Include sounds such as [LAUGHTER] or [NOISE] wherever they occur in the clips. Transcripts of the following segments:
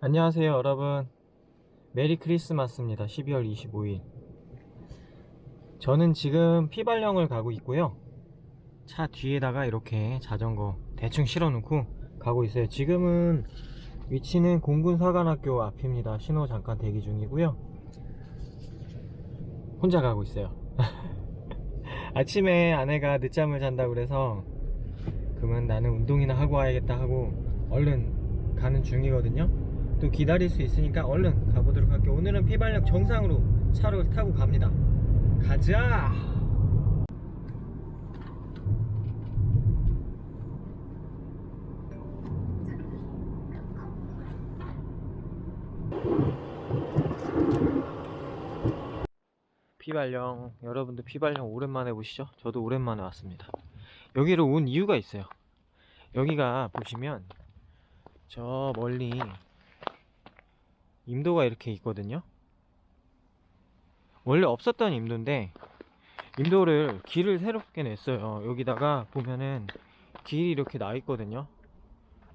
안녕하세요 여러분. 메리 크리스마스입니다 12월 25일. 저는 지금 피발령을 가고 있고요. 차 뒤에다가 이렇게 자전거 대충 실어 놓고 가고 있어요. 지금은 위치는 공군사관학교 앞입니다. 신호 잠깐 대기 중이고요. 혼자 가고 있어요. [LAUGHS] 아침에 아내가 늦잠을 잔다고 그래서 그러면 나는 운동이나 하고 와야겠다 하고 얼른 가는 중이거든요 또 기다릴 수 있으니까 얼른 가보도록 할게요. 오늘은 피발령 정상으로 차를 타고 갑니다. 가자! 피발령 여러분들 피발령 오랜만에 보시죠? 저도 오랜만에 왔습니다. 여기로 온 이유가 있어요. 여기가 보시면 저 멀리 임도가 이렇게 있거든요. 원래 없었던 임도인데 임도를 길을 새롭게 냈어요. 여기다가 보면은 길이 이렇게 나 있거든요.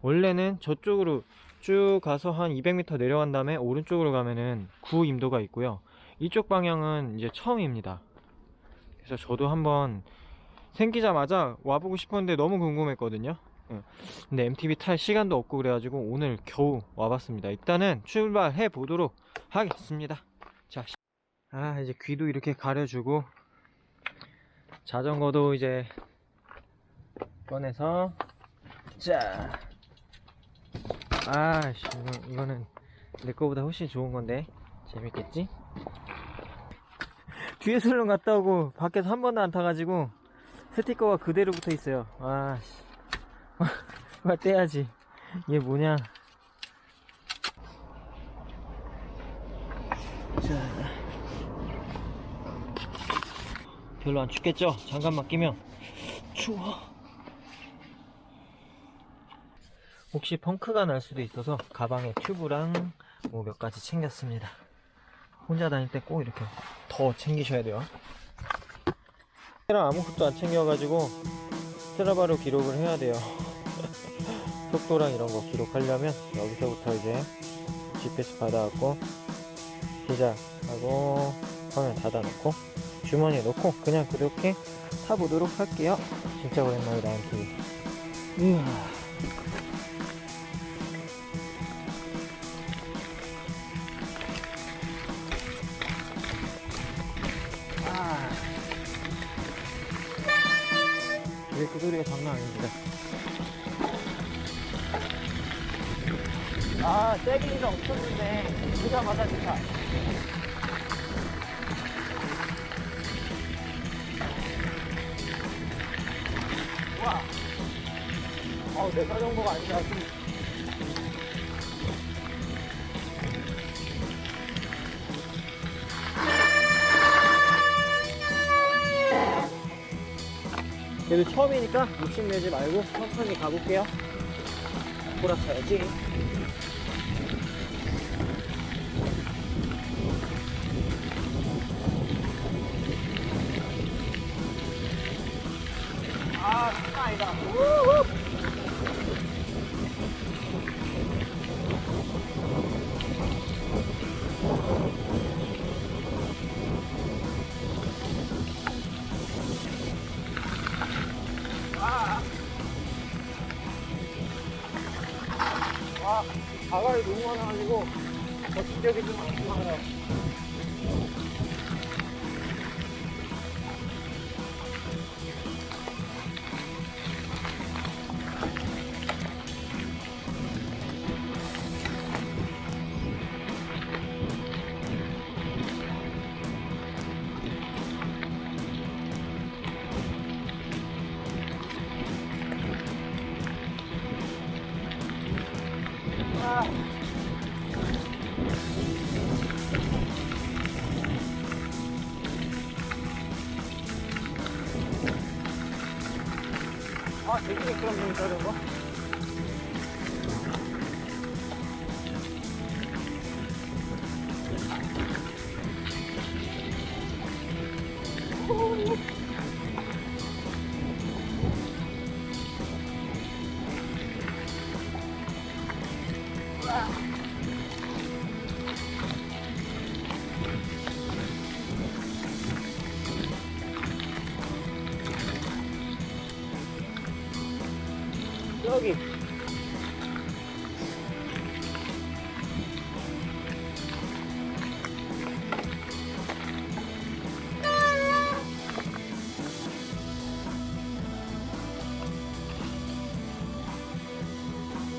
원래는 저쪽으로 쭉 가서 한 200m 내려간 다음에 오른쪽으로 가면은 구 임도가 있고요. 이쪽 방향은 이제 처음입니다. 그래서 저도 한번 생기자마자 와보고 싶었는데 너무 궁금했거든요. 예. 근데 MTB 탈 시간도 없고 그래가지고 오늘 겨우 와봤습니다. 일단은 출발해 보도록 하겠습니다. 자, 시- 아 이제 귀도 이렇게 가려주고 자전거도 이제 꺼내서 자, 아 씨 이거, 이거는 내 거보다 훨씬 좋은 건데 재밌겠지? [LAUGHS] 뒤에 슬렁 갔다 오고 밖에서 한 번도 안 타가지고 스티커가 그대로 붙어 있어요. 아 씨. 말 떼야지. 얘 뭐냐? 자. 별로 안 춥겠죠? 장갑만 끼면 추워. 혹시 펑크가 날 수도 있어서 가방에 튜브랑 뭐 몇 가지 챙겼습니다. 혼자 다닐 때 꼭 이렇게 더 챙기셔야 돼요. 아무것도 안 챙겨가지고 스트라바로 기록을 해야 돼요. 속도랑 이런 거 기록하려면 여기서부터 이제 GPS 받아갖고 시작하고 화면 닫아놓고 주머니에 넣고 그냥 그렇게 타보도록 할게요. 진짜 오랜만이다 MTV. 우와. 아. 브레이크 소리가 장난 아닙니다. 아, 세기가 없었는데, 보자마자 좋다. 와. 어우, 내 자전거가 아니라 좀. 그래도 처음이니까 욕심내지 말고 천천히 가볼게요. 돌아차야지. 아! 아, 가발이 너무 많아가지고 더 지적이 좀 많아요. 아, 되게 미끄럽네, 자전거. 저기.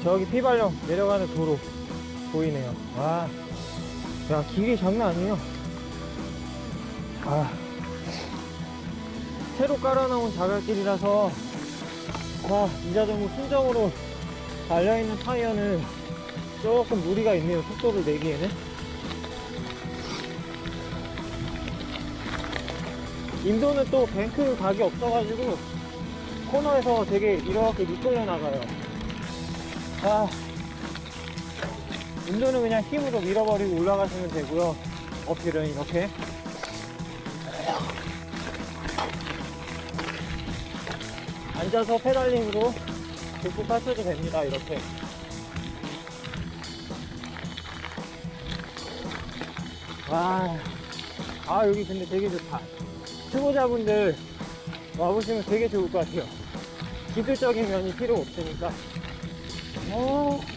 저기 피발령 내려가는 도로 보이네요. 와, 야 길이 장난 아니에요. 아, 새로 깔아놓은 자갈길이라서 아, 이 자전거 순정으로 달려있는 타이어는 조금 무리가 있네요. 속도를 내기에는. 인도는 또 뱅크 각이 없어가지고 코너에서 되게 이렇게 미끌려 나가요. 아, 인도는 그냥 힘으로 밀어버리고 올라가시면 되고요. 어필은 이렇게. 앉아서 페달링으로 쭉 하셔도 됩니다. 이렇게. 와, 아 여기 근데 되게 좋다. 초보자분들 와보시면 되게 좋을 것 같아요. 기술적인 면이 필요 없으니까. 어.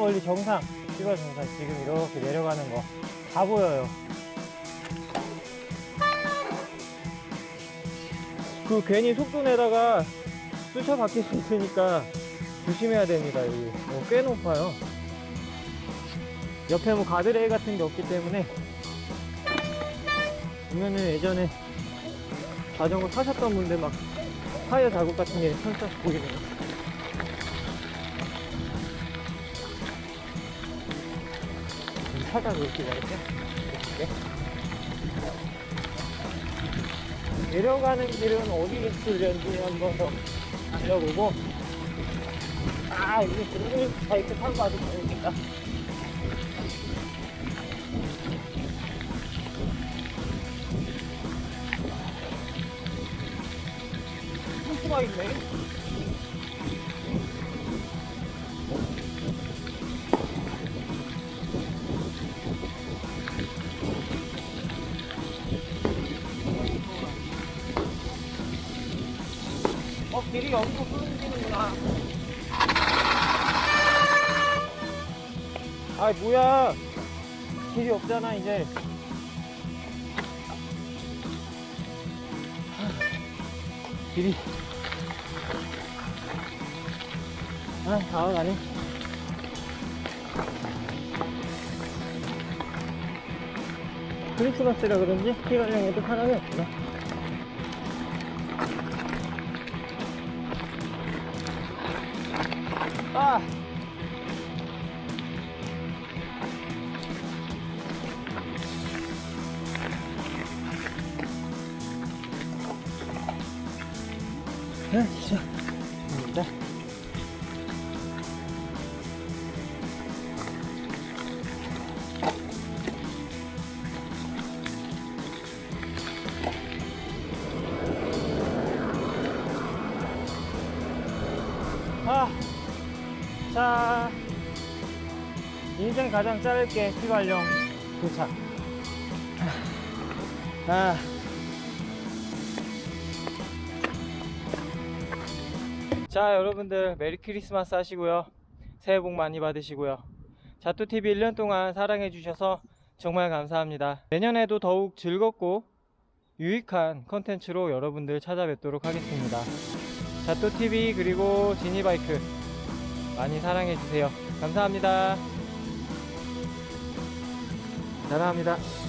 멀리 정상, 시발 정상 지금 이렇게 내려가는 거 다 보여요. 그 괜히 속도 내다가 쑤셔 박힐 수 있으니까 조심해야 됩니다. 여기 어, 꽤 높아요. 옆에 뭐 가드레일 같은 게 없기 때문에 보면은 예전에 자전거 타셨던 분들 막 타이어 자국 같은 게 살짝 보이네요. 차가 그렇게 가겠죠? 이렇게. 내려가는 길은 어디 있을는지 한번 더 알려보고 아 이게 그런 바이크 타고 가도 되겠다 홈프가 있네 길이 여기서 끊기는구나. 아이 뭐야? 길이 없잖아 이제. 길이. 아 다가가네 크리스마스라 그런지? 피갈량에도 사람이 없구나 됩니다. 아, 자, 인생 가장 짧게 휘발령 도착. 아. 자 여러분들 메리 크리스마스 하시고요. 새해 복 많이 받으시고요. 자투TV 1년 동안 사랑해 주셔서 정말 감사합니다. 내년에도 더욱 즐겁고 유익한 컨텐츠로 여러분들 찾아뵙도록 하겠습니다. 자투TV 그리고 지니바이크 많이 사랑해 주세요. 감사합니다. 사랑합니다